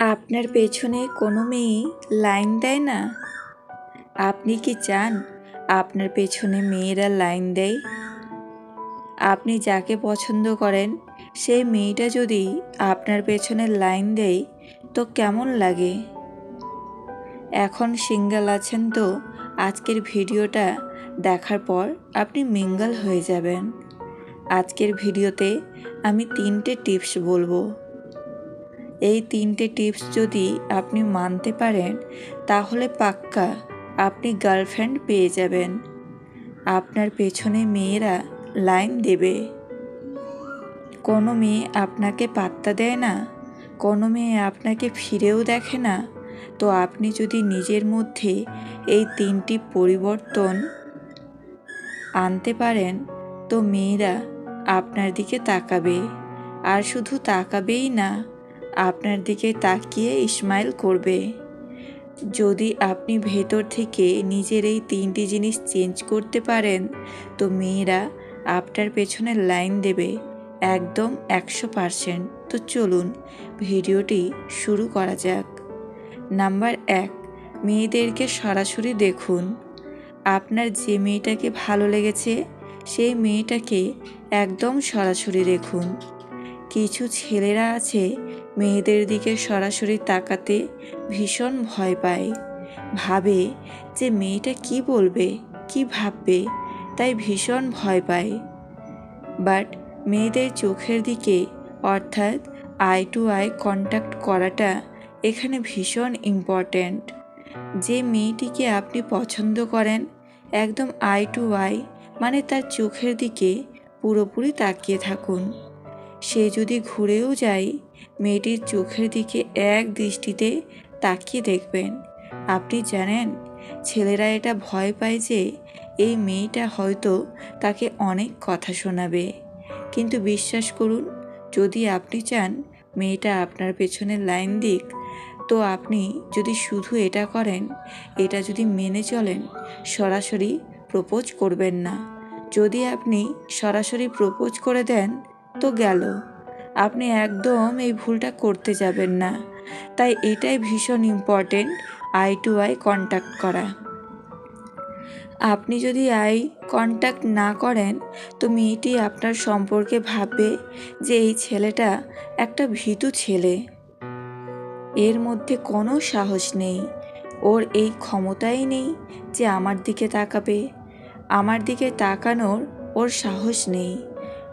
আপনার পেছনে কোনো মেয়ে লাইন দেয় না? আপনি কি চান আপনার পেছনে মেয়েরা লাইন দেয়? আপনি যাকে পছন্দ করেন সেই মেয়েটা যদি আপনার পেছনে লাইন দেয়, তো কেমন লাগে? এখন সিঙ্গেল আছেন তো, আজকের ভিডিওটা দেখার পর আপনি মিঙ্গল হয়ে যাবেন। আজকের ভিডিওতে আমি তিনটে টিপস বলব। এই তিনটে টিপস যদি আপনি মানতে পারেন, তাহলে পাক্কা আপনি গার্লফ্রেন্ড পেয়ে যাবেন। আপনার পেছনে মেয়েরা লাইন দেবে। কোনো মেয়ে আপনাকে পাত্তা দেয় না, কোনো মেয়ে আপনাকে ফিরেও দেখে না। তো আপনি যদি নিজের মধ্যে এই তিনটি পরিবর্তন আনতে পারেন, তো মেয়েরা আপনার দিকে তাকাবে। আর শুধু তাকাবেই না আপনার দিকে তাকিয়ে ইসমাইল করবে। যদি আপনি ভেতর থেকে নিজের এই তিনটি জিনিস চেঞ্জ করতে পারেন, তো মেয়েরা আপনার পেছনে লাইন দেবে একদম একশো পারসেন্ট তো চলুন, ভিডিওটি শুরু করা যাক। নাম্বার এক, মেয়েদেরকে সরাসরি দেখুন। আপনার যে মেয়েটাকে ভালো লেগেছে, সেই মেয়েটাকে একদম সরাসরি দেখুন। কিছু ছেলেরা আছে মেয়েদের দিকে সরাসরি তাকাতে ভীষণ ভয় পায়। ভাবে যে মেয়েটা কি বলবে, কি ভাববে, তাই ভীষণ ভয় পায়। বাট মেয়েদের চোখের দিকে, অর্থাৎ আই টু আই কন্ট্যাক্ট করাটা এখানে ভীষণ ইম্পর্ট্যান্ট। যে মেয়েটিকে আপনি পছন্দ করেন, একদম আই টু আই মানে তার চোখের দিকে পুরোপুরি তাকিয়ে থাকুন। সে যদি ঘুরেও যায়, মেয়েটির চোখের দিকে এক দৃষ্টিতে তাকিয়ে দেখবেন। আপনি জানেন, ছেলেরা এটা ভয় পায় যে এই মেয়েটা হয়তো তাকে অনেক কথা শোনাবে। কিন্তু বিশ্বাস করুন, যদি আপনি চান মেয়েটা আপনার পেছনে লাইন দিক, তো আপনি যদি শুধু এটা করেন, এটা যদি মেনে চলেন, সরাসরি প্রপোজ করবেন না। যদি আপনি সরাসরি প্রপোজ করে দেন তো গেল। আপনি একদম এই ভুলটা করতে যাবেন না। তাই এটাই ভীষণ important eye to eye contact করা। আপনি যদি আই কন্ট্যাক্ট না করেন, তো মেয়েটি আপনার সম্পর্কে ভাববে যে এই ছেলেটা একটা ভীতু ছেলে। এর মধ্যে কোনো সাহস নেই। ওর এই ক্ষমতাই নেই যে আমার দিকে তাকাবে। আমার দিকে তাকানোর ওর সাহস নেই।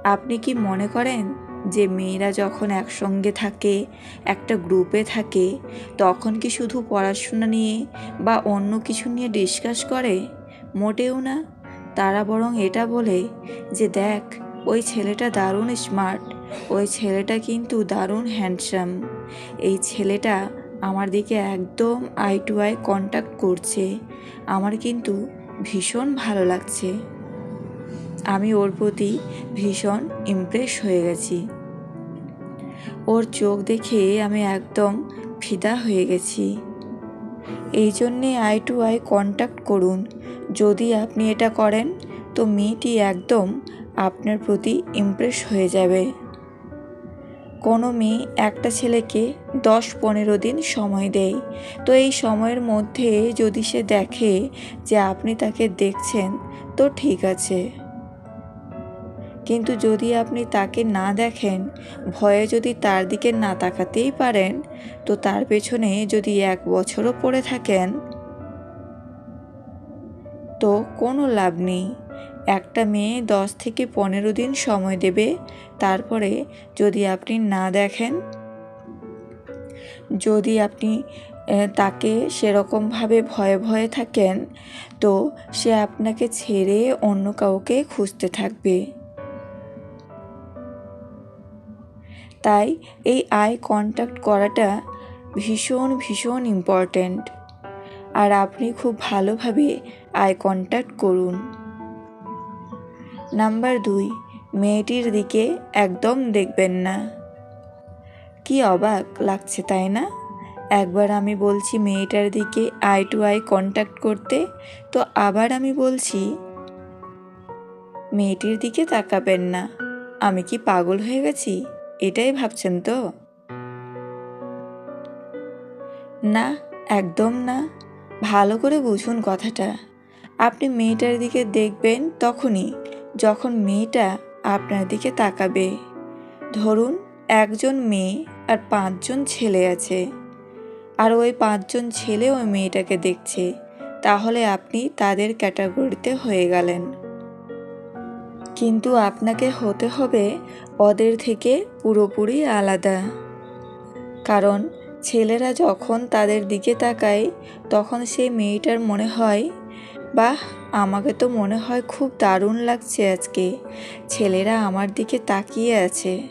আপনি কি মনে করেন যে মেয়েরা যখন একসঙ্গে থাকে, একটা গ্রুপে থাকে, তখন কি শুধু পড়াশোনা নিয়ে বা অন্য কিছু নিয়ে ডিসকাস করে? মোটেও না। তারা বরং এটা বলে যে, দেখ, ওই ছেলেটা দারুণ স্মার্ট ওই ছেলেটা কিন্তু দারুণ হ্যান্ডসাম এই ছেলেটা আমার দিকে একদম আই টু আই কন্ট্যাক্ট করছে। আমার কিন্তু ভীষণ ভালো লাগছে। আমি ওর প্রতি ভীষণ ইমপ্রেস হয়ে গেছি। ওর চোখ দেখে আমি একদম ফিদা হয়ে গেছি। এই জন্যে আই টু আই কন্ট্যাক্ট করুন। যদি আপনি এটা করেন, তো মেয়েটি একদম আপনার প্রতি ইমপ্রেস হয়ে যাবে। কোনো মেয়ে একটা ছেলেকে দশ পনেরো দিন সময় দেয়। তো এই সময়ের মধ্যে যদি সে দেখে যে আপনি তাকে দেখছেন, তো ঠিক আছে। কিন্তু যদি আপনি তাকে না দেখেন, ভয়ে যদি তার দিকে না তাকাতেই পারেন, তো তার পেছনে যদি এক বছরও পড়ে থাকেন, তো কোনো লাভ নেই। একটা মেয়ে দশ থেকে পনেরো দিন সময় দেবে। তারপরে যদি আপনি না দেখেন, যদি আপনি তাকে সেরকমভাবে ভয়ে ভয়ে থাকেন, তো সে আপনাকে ছেড়ে অন্য কাউকে খুঁজতে থাকবে। তাই এই আই কন্ট্যাক্ট করাটা ভীষণ ভীষণ ইম্পর্ট্যান্ট আর আপনি খুব ভালোভাবে আই কন্ট্যাক্ট করুন। নাম্বার দুই, মেয়েটির দিকে একদম দেখবেন না। কি অবাক লাগছে, তাই না? একবার আমি বলছি মেয়েটার দিকে আই টু আই কন্ট্যাক্ট করতে, তো আবার আমি বলছি, মেয়েটির দিকে তাকাবেন না। আমি কি পাগল হয়ে গেছি? এটাই ভাবছেন তো? না, একদম না। ভালো করে বুঝুন কথাটা। আপনি মেয়েটার দিকে দেখবেন তখনই, যখন মেয়েটা আপনার দিকে তাকাবে। ধরুন, একজন মেয়ে আর পাঁচজন ছেলে আছে। আর ওই পাঁচজন ছেলে ওই মেয়েটাকে দেখছে, তাহলে আপনি তাদের ক্যাটাগরিতে হয়ে গেলেন। কিন্তু আপনাকে হতে হবে ওদের থেকে পুরোপুরি আলাদা। কারণ ছেলেরা যখন তাদের দিকে তাকায়, তখন সেই মেয়েটার মনে হয়, বাহ, আমাকে তো মনে হয় খুব দারুণ লাগছে আজকে। ছেলেরা আমার দিকে তাকিয়ে আছে।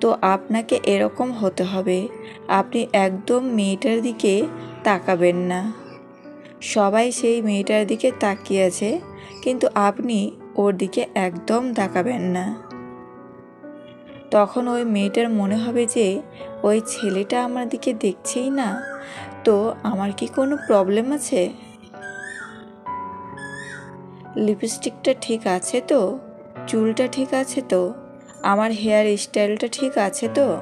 তো আপনাকে এরকম হতে হবে। আপনি একদম মেয়েটার দিকে তাকাবেন না। সবাই সেই মেয়েটার দিকে তাকিয়ে আছে, কিন্তু আপনি ওর দিকে একদম তাকাবেন না। তখন ওই মেয়েটার মনে হবে যে, ওই ছেলেটা আমার দিকে দেখছেই না। তো আমার কি কোনো প্রবলেম আছে? লিপস্টিকটা ঠিক আছে তো? চুলটা ঠিক আছে তো? আমার হেয়ার স্টাইলটা ঠিক আছে তো?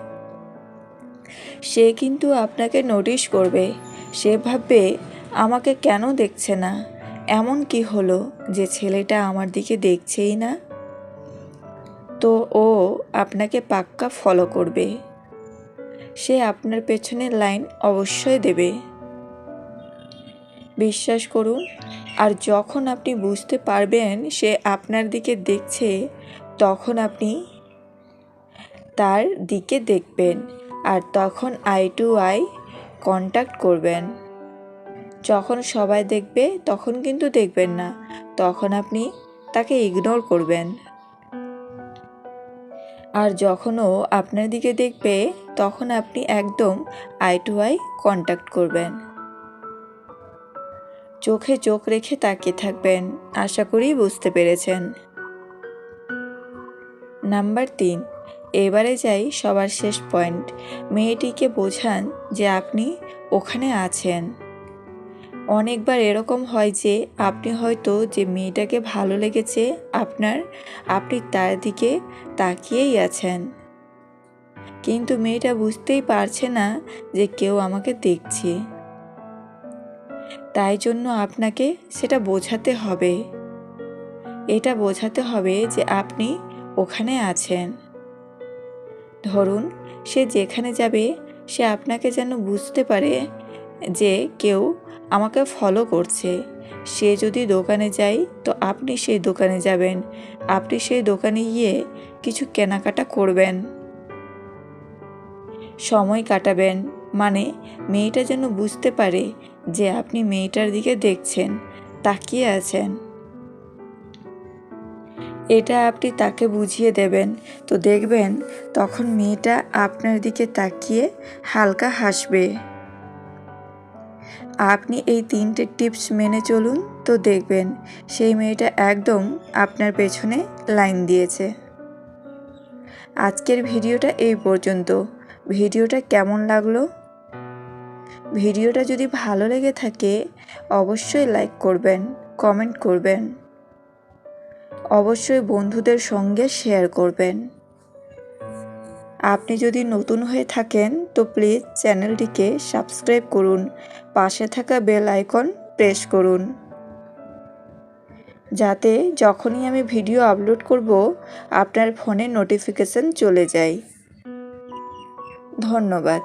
সে কিন্তু আপনাকে নোটিশ করবে। সে ভাববে, আমাকে কেন দেখছে না? এমন কি হলো যে ছেলেটা আমার দিকে দেখছেই না? তো ও আপনাকে পাক্কা ফলো করবে। সে আপনার পেছনের লাইন অবশ্যই দেবে। বিশ্বাস করুন, আর যখন আপনি বুঝতে পারবেন সে আপনার দিকে দেখছে, তখন আপনি তার দিকে দেখবেন, আর তখন আই টু আই কন্ট্যাক্ট করবেন। যখন সবাই দেখবে, তখন কিন্তু দেখবেন না। তখন আপনি তাকে ইগনোর করবেন। আর যখনও আপনার দিকে দেখবে, তখন আপনি একদম আই টু আই কন্ট্যাক্ট করবেন। চোখে চোখ রেখে তাকিয়ে থাকবেন, আশা করি বুঝতে পেরেছেন। নাম্বার তিন, এবারে যাই সবার শেষ পয়েন্ট। মেয়েটিকে বোঝান যে আপনি ওখানে আছেন। অনেকবার এরকম হয় যে আপনি হয়তো যে মেয়েটাকে ভালো লেগেছে, আপনার, আপনি তার দিকে তাকিয়েই আছেন। কিন্তু মেয়েটা বুঝতেই পারছে না যে কেউ আমাকে দেখছে। তাই জন্য আপনাকে সেটা বোঝাতে হবে। এটা বোঝাতে হবে যে আপনি ওখানে আছেন। ধরুন, সে যেখানে যাবে, সে আপনাকে যেন বুঝতে পারে যে কেউ আমাকে ফলো করছে। সে যদি দোকানে যায়, তো আপনি সেই দোকানে যাবেন। আপনি সেই দোকানে গিয়ে কিছু কেনাকাটা করবেন। সময় কাটাবেন। মানে মেয়েটা যেন বুঝতে পারে যে আপনি মেয়েটার দিকে দেখছেন, তাকিয়ে আছেন। এটা আপনি তাকে বুঝিয়ে দেবেন। তো দেখবেন তখন মেয়েটা আপনার দিকে তাকিয়ে হালকা হাসবে। আপনি এই তিনটে টিপস মেনে চলুন তো দেখবেন, সেই মেয়েটা একদম আপনার পেছনে লাইন দিয়েছে। আজকের ভিডিওটা এই পর্যন্ত। ভিডিওটা কেমন লাগল? ভিডিওটা যদি ভালো লেগে থাকে, অবশ্যই লাইক করবেন, কমেন্ট করবেন। অবশ্যই বন্ধুদের সঙ্গে শেয়ার করবেন। আপনি যদি নতুন হয়ে থাকেন, তো প্লিজ চ্যানেলটিকে সাবস্ক্রাইব করুন। পাশে থাকা বেল আইকন প্রেস করুন। যাতে যখনই আমি ভিডিও আপলোড করব, আপনার ফোনে নোটিফিকেশন চলে যায়। ধন্যবাদ।